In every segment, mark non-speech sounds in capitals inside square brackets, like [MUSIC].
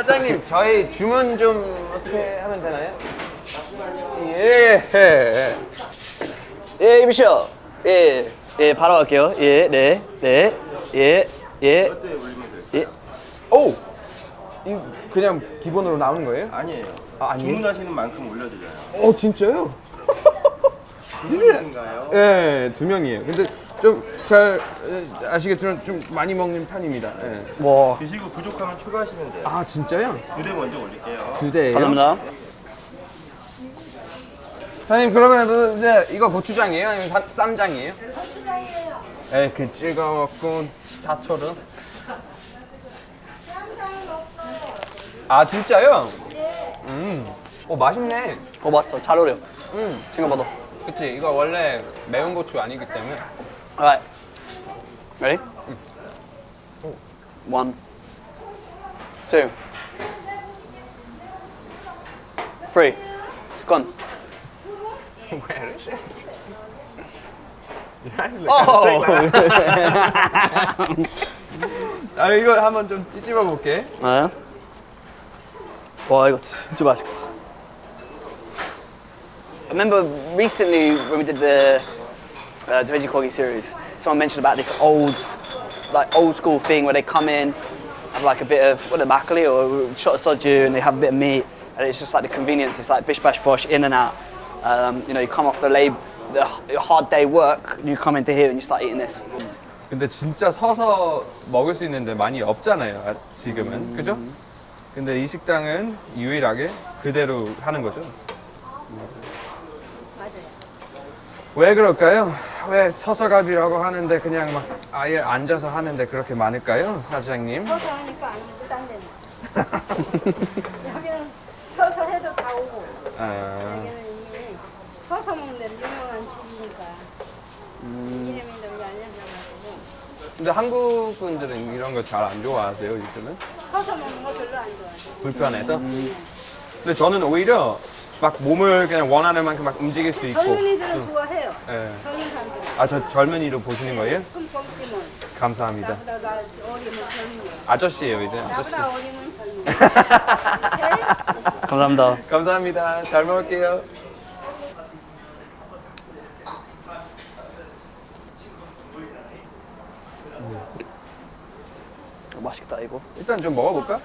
사장님 저희 주문 좀 어떻게 하면 되나요? 예. 예, 이비쇼. 예, 예, 바로 갈게요. 예, 네, 네, 예, 예. 예. 오. 이 그냥 기본으로 나오는 거예요? 아니에요. 아, 아니에요? 주문하시는 만큼 올려드려요. 어 진짜요? [LAUGHS] 주문인가요? 예, 두 명이에요. 근데 좀 잘 아시겠지만 좀 많이 먹는 편입니다. 예. 와. 드시고 부족하면 추가하시면 돼요. 아 진짜요? 두대 먼저 올릴게요. 두 대예요? 감사합니다. 사장님 그러면 이제 이거 고추장이에요? 아니면 사- 쌈장이에요? 고추장이에요. 에, 그 찍어갖고 다처럼. 아 진짜요? 네. 음, 오 맛있네. 어, 맛있어. 잘 어울려. 음, 생각보다. 그치. 이거 원래 매운 고추 아니기 때문에. Alright. Ready? One, two, three. It's gone. Where is it? [LAUGHS] Oh! 아 이거 한번 좀 찌집어 볼게. 네. 와 이거 진짜 맛있겠다. I remember recently when we did the uh, the Veggie series, someone mentioned about this old, like old school thing where they come in, have like a bit of what a makgeolli or a shot of soju, and they have a bit of meat, and it's just like the convenience. It's like bish bash bosh, in and out. Um, you know, you come off the lab, the h- hard day work, you come into here and you start eating this. 근데 진짜 서서 먹을 수 있는데 많이 없잖아요. 아, 지금은 그죠? 근데 이 식당은 유일하게 그대로 하는 거죠. 왜 그럴까요? 왜 서서갑이라고 하는데 그냥 막 아예 앉아서 하는데 그렇게 많을까요, 사장님? 서서 하니까 안 오고 딴 데는. 여기는 서서 해도 다 오고. 아, 여기는 이미 서서 먹는 데 유명한 집이니까. 이름이 너무 알려져가지고. 근데 한국 분들은 이런 거 잘 안 좋아하세요, 요즘은? 서서 먹는 거 별로 안 좋아해. 불편해서? 근데 저는 오히려 막 몸을 그냥 원하는 만큼 막 움직일 수 있고. 젊은이들은 좋아해요. 예. 젊은 사람들은. 아, 저 젊은이로 보시는 거예요? 금 뽑기면. 감사합니다. 나보다 나 어리면 젊은 아저씨예요, 이제. 아저씨. 나보다 어리면 젊은? [LAUGHS] 감사합니다. 감사합니다. 잘 먹을게요. 어, 맛있겠다 이거. 일단 좀 먹어볼까?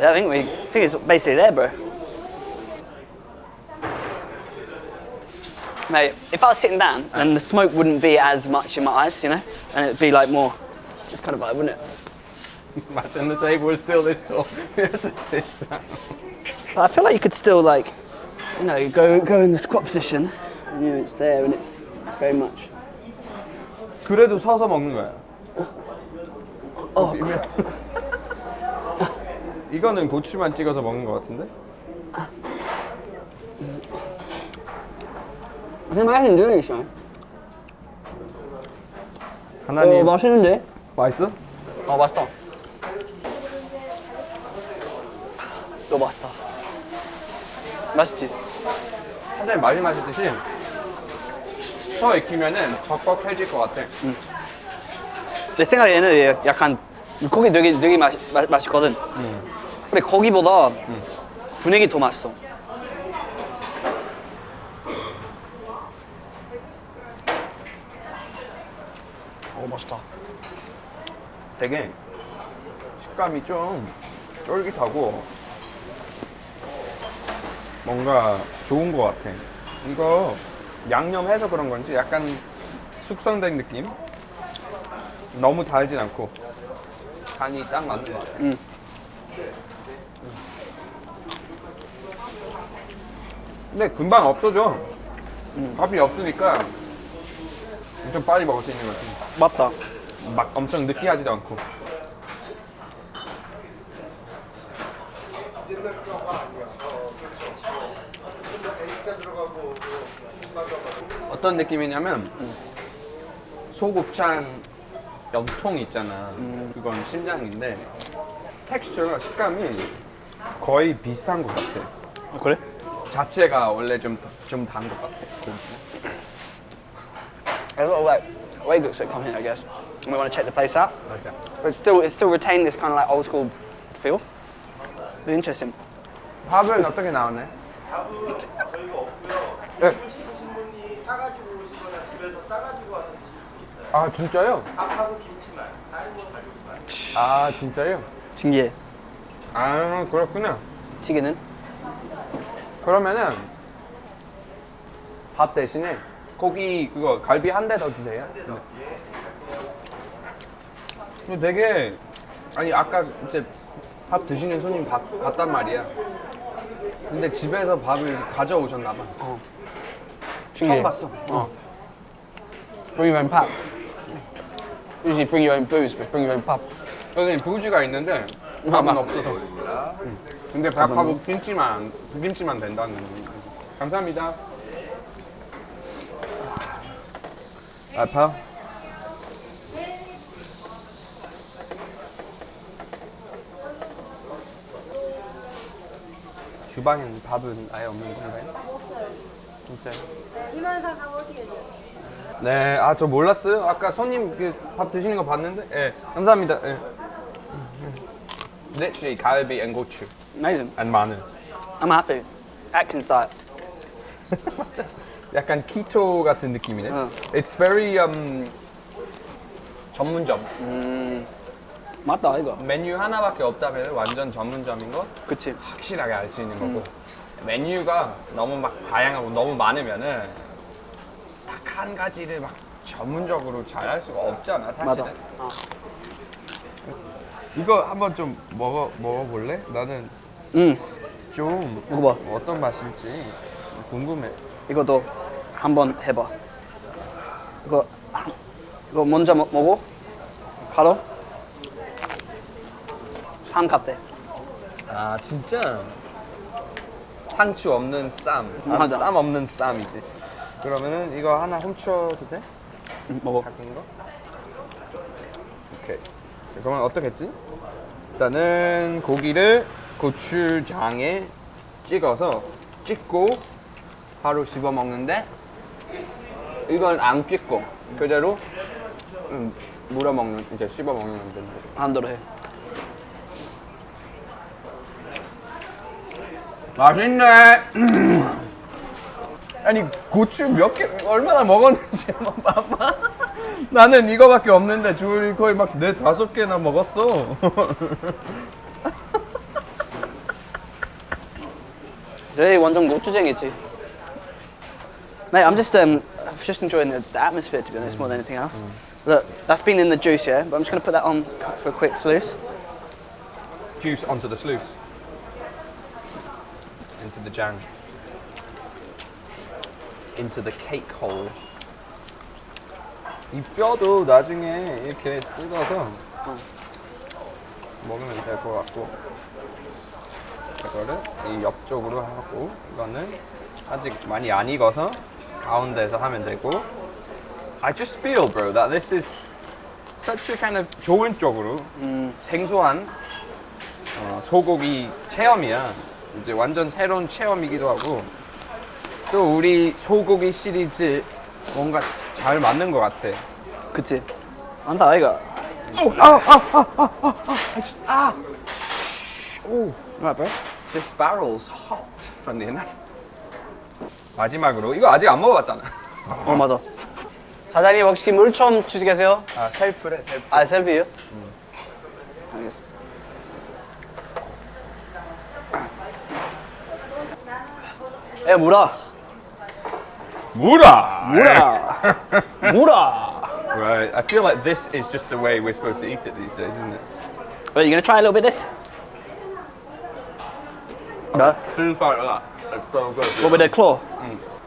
Yeah, I think we think it's basically there, bro. Mate, if I was sitting down, then the smoke wouldn't be as much in my eyes, you know, and it'd be like more, this kind of vibe, wouldn't it? Match on the table is still this tall. [LAUGHS] We have to sit down. But I feel like you could still like, you know, go go in the squat position, and you know it's there, and it's it's very much. 그래도 서서 먹는 거야. Oh, crap. 이거는 고추만 찍어서 먹는 것 같은데? Can do this, man. 하나님 어, 맛있는데? 맛있어? 어, 맛있다. 너무 맛있다. 맛있지? 사장님 말씀하셨듯이 혀 익히면은 적적해질 것 같아. 내 생각에는 얘 약간 고기 되게 되게 맛, 맛, 맛있거든. 근데 거기보다 분위기 더 맛있어. 맛있다. 되게 식감이 좀 쫄깃하고 뭔가 좋은 것 같아. 이거 양념해서 그런 건지 약간 숙성된 느낌? 너무 달진 않고 간이 딱 맞는 것 같아. 음. 근데 금방 없어져. 밥이 없으니까 좀 빨리 먹을 수 있는 것 같아. 맞다. 막 엄청 느끼하지도 않고. 어떤 느낌이냐면 소곱창 염통 있잖아. 그건 심장인데 텍스처가 식감이 거의 비슷한 것 같아. 아, 그래? 자체가 원래 좀 좀 단 것 같아. Of like away goods that come here, I guess. And we want to check the place out. But it's still, it still retain this kind of like old school feel. Really interesting. 밥은 어떻게 나오네? 밥은 저희가 없고요. 네. 드시고 싶으신 분이 사가지고 오시거나 집에서 싸가지고 와서 드실 수 있어요. 아 진짜요? 밥하고 김치만, 다른 건 가져오시면 안 돼요. 아 진짜요? 신기해. 아 그렇구나. 찌개는? 그러면은 밥 대신에 고기 그거 갈비 한 대 더 주세요. 네. 근데 되게 아니 아까 이제 밥 드시는 손님 봤, 봤단 말이야. 근데 집에서 밥을 가져오셨나 봐. 신기해. 처음 봤어. 어. Bring your own pap. Usually bring your own booze, but bring your own pap. 여기 부지가 있는데 밥은 없어서. 응. 근데 밥하고 김치만 김치만 된다는. 감사합니다. 아파? 주방엔 밥은 아예 없는 건가요? 진짜요? 네, 아 저 몰랐어요. 아까 손님 그 밥 드시는 거 봤는데, 예, 감사합니다. 예. Literally 갈비 and 고추 Amazing. and 마늘. I'm happy. Atkins diet. 맞아. [LAUGHS] 약간 키토 같은 느낌이네. 어. It's very um 전문점. 맞다 이거. 메뉴 하나밖에 없다면 완전 전문점인 거 그치. 확실하게 알 수 있는 거고. 메뉴가 너무 막 다양하고 너무 많으면은 딱 한 가지를 막 전문적으로 잘 할 수가 없잖아, 사실은. 맞아. 어. 이거 한번 좀 먹어 먹어볼래? 나는 음. 좀 먹어봐. 어떤 맛일지 궁금해. 이것도 한번 해봐. 이거 이거 먼저 먹, 먹어. 바로 쌈 같대. 아 진짜 상추 없는 쌈, 아, 맞아. 쌈 없는 쌈이지. 그러면은 이거 하나 훔쳐도 돼? 음, 먹어. 작은 거? 오케이. 그러면 어떻겠지? 일단은 고기를 고추장에 찍어서 찍고 바로 씹어 먹는데 이건 안 찍고 그대로 음, 물어 먹는 이제 씹어 먹는 건데. 반대로 해. 맛있네. [CLEARS THROAT] 아니 고추 몇 개 얼마나 먹었는지 한번 봐봐. [LAUGHS] 나는 이거밖에 없는데 줄 거의 막 네 다섯 개나 먹었어. [LAUGHS] 네, 완전 고추쟁이지. Mate, I'm just um, just enjoying the, the atmosphere to be honest, more than anything else. Look, that's been in the juice, yeah. But I'm just gonna put that on for a quick sluice. Juice onto the sluice. Into the jam. Into the cake hole. 이 뼈도 나중에 이렇게 뜯어서 먹으면 될 것 같고 이거를 이 옆쪽으로 하고 이거는 아직 많이 안 익어서 가운데서 하면 되고 I just feel bro that this is such a kind of 좋은 쪽으로 생소한 어, 소고기 체험이야. 이제 완전 새로운 체험이기도 하고 또 우리 소고기 시리즈 뭔가 잘 맞는 것 같아. 그치? 안다, 이거. Right, bro. This barrel's hot. funny enough. 마지막으로 이거 아직 안 먹어봤잖아. 어, 맞아. 사장님, 혹시 물 좀 주시겠어요? 아 셀프래 셀프. 아, 셀프요? 알겠습니다. 에, 물아. 무라. 물아. 물아. Right. I feel like this is just the way we're supposed to eat it these days, isn't it? Right, you gonna try a little bit of this? No. Feels like that. So good. What with the claw?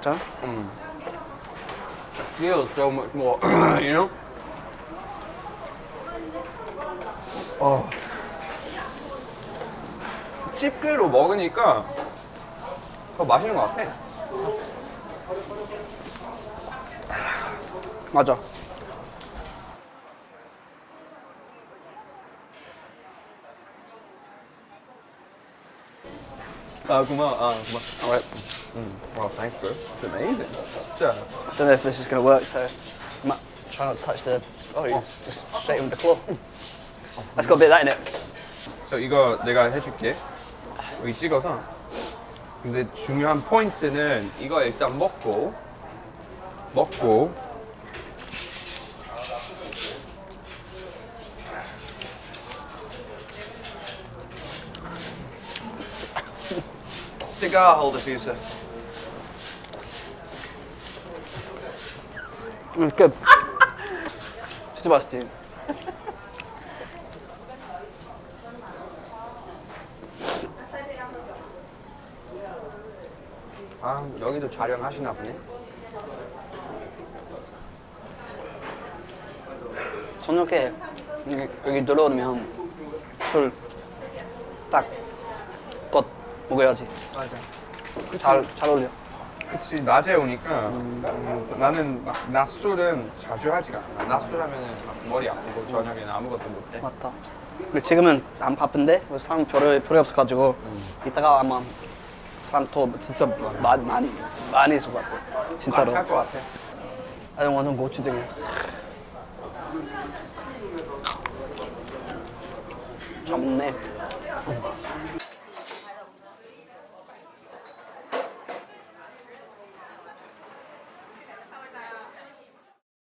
자. feels so much more, you know? 어. 집게로 먹으니까 더 맛있는 것 같아. 맞아. 아 고마워. 아 고마워. Alright. 음. Well, thanks, bro. It's amazing. 진짜. Don't know if this is gonna work, so I might try not to touch the. Oh, you just straight with the claw. That's got a bit of that in it. So 이거 내가 해줄게. 여기 찍어서. 근데 중요한 포인트는 이거 일단 먹고 먹고 Cigar holder for you, sir. It's good. Just about steam. 아 여기도 촬영하시나 보네. 저녁에 여기, 여기 들어오면 술딱껏 먹어야지. 맞아. 잘, 잘 어울려. 그치 낮에 오니까 음, 나는 막 낮술은 자주 하지가 않아. 낮술하면은 막 머리 아프고 저녁에는 아무것도 못해. 맞다. 근데 지금은 안 바쁜데 사람 별로 별로 없어가지고 이따가 아마 사람 더 진짜 많이 많이 많이 있을 것 같아. 진짜로. 할것 같아. 아, 형 완전 고추등이야. 잘 먹네.